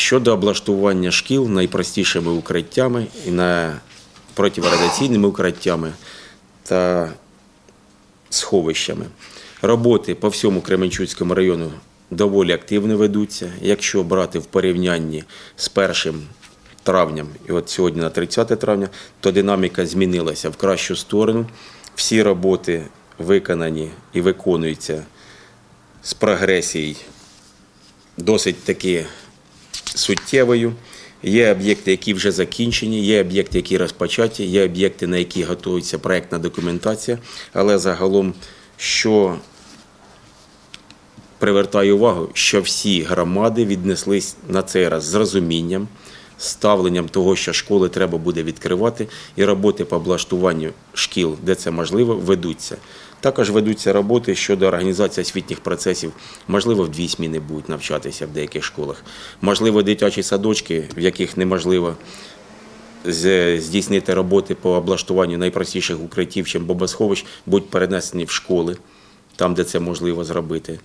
Щодо облаштування шкіл найпростішими укриттями і на протирадіаційними укриттями та сховищами. Роботи по всьому Кременчуцькому району доволі активно ведуться. Якщо брати в порівнянні з 1 травнем і от сьогодні на 30 травня, то динаміка змінилася в кращу сторону. Всі роботи виконані і виконуються з прогресією досить таки суттєвою. Є об'єкти, які вже закінчені, є об'єкти, які розпочаті, є об'єкти, на які готується проєктна документація. Але загалом, що привертаю увагу, що всі громади віднеслись на цей раз з розумінням, ставленням того, що школи треба буде відкривати, і роботи по облаштуванню шкіл, де це можливо, ведуться. Також ведуться роботи щодо організації освітніх процесів. Можливо, в дві зміни будуть навчатися в деяких школах. Можливо, дитячі садочки, в яких неможливо здійснити роботи по облаштуванню найпростіших укриттів, чим бомбосховищ, будуть перенесені в школи, там, де це можливо зробити.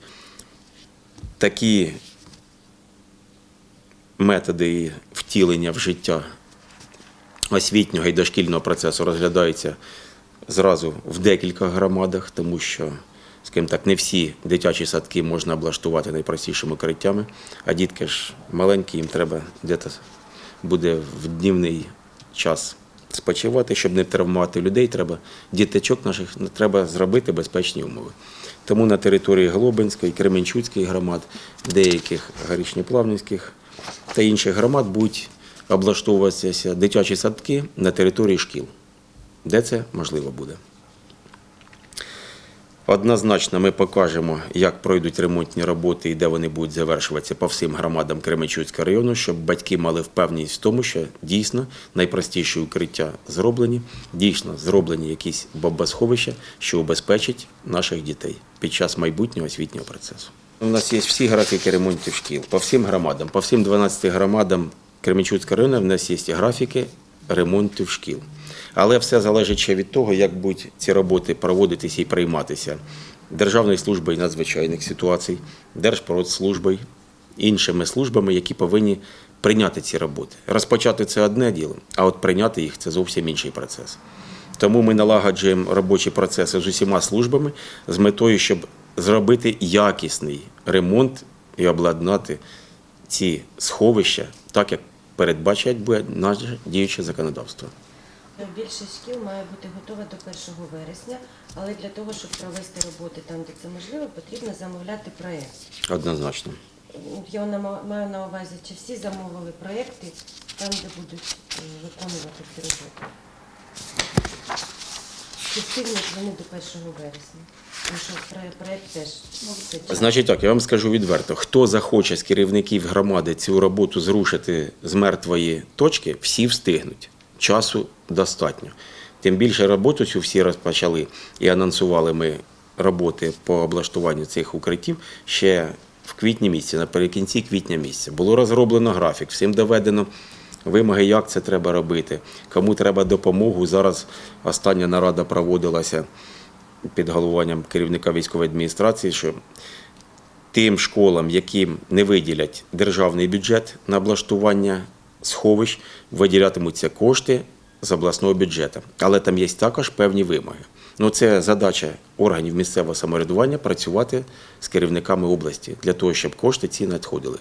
Такі методи втілення в життя освітнього і дошкільного процесу розглядається зразу в декілька громадах, тому що, скажімо так, не всі дитячі садки можна облаштувати найпростішими криттями, а дітки ж маленькі, їм треба десь буде в днівний час спочивати, щоб не травмувати людей, треба діточок наших треба зробити безпечні умови. Тому на території Глобинської, Кременчуцької громад, деяких горішньоплавницьких та інших громад будуть облаштовуватися дитячі садки на території шкіл, де це можливо буде. Однозначно ми покажемо, як пройдуть ремонтні роботи і де вони будуть завершуватися по всім громадам Кременчуцького району, щоб батьки мали впевненість в тому, що дійсно найпростіші укриття зроблені, дійсно зроблені якісь бомбосховища, що убезпечить наших дітей під час майбутнього освітнього процесу. У нас є всі графіки ремонтів шкіл по всім громадам, по всім 12 громадам Кременчуцького району в нас є графіки ремонтів шкіл. Але все залежить ще від того, як будуть ці роботи проводитися і прийматися Державною службою надзвичайних ситуацій, Держпродслужбою, іншими службами, які повинні прийняти ці роботи. Розпочати це одне діло, а от прийняти їх це зовсім інший процес. Тому ми налагоджуємо робочі процеси з усіма службами з метою, щоб зробити якісний ремонт і обладнати ці сховища так, як передбачать буде наше діюче законодавство. Більшість шкіл має бути готова до 1 вересня, але для того, щоб провести роботи там, де це можливо, потрібно замовляти проєкт. Однозначно. Я маю на увазі, чи всі замовили проєкти там, де будуть е, виконувати ці роботи. Чи встигнуть вони до 1 вересня? Значить так, я вам скажу відверто: хто захоче з керівників громади цю роботу зрушити з мертвої точки, всі встигнуть. Часу достатньо. Тим більше роботу цю всі розпочали і анонсували ми роботи по облаштуванню цих укриттів ще в квітні місяці, наприкінці квітня місяця. Було розроблено графік, всім доведено вимоги, як це треба робити, кому треба допомогу. Зараз остання нарада проводилася під головуванням керівника військової адміністрації, що тим школам, яким не виділять державний бюджет на облаштування сховищ, виділятимуться кошти з обласного бюджету. Але там є також певні вимоги. Ну, це задача органів місцевого самоврядування працювати з керівниками області для того, щоб кошти ці надходили.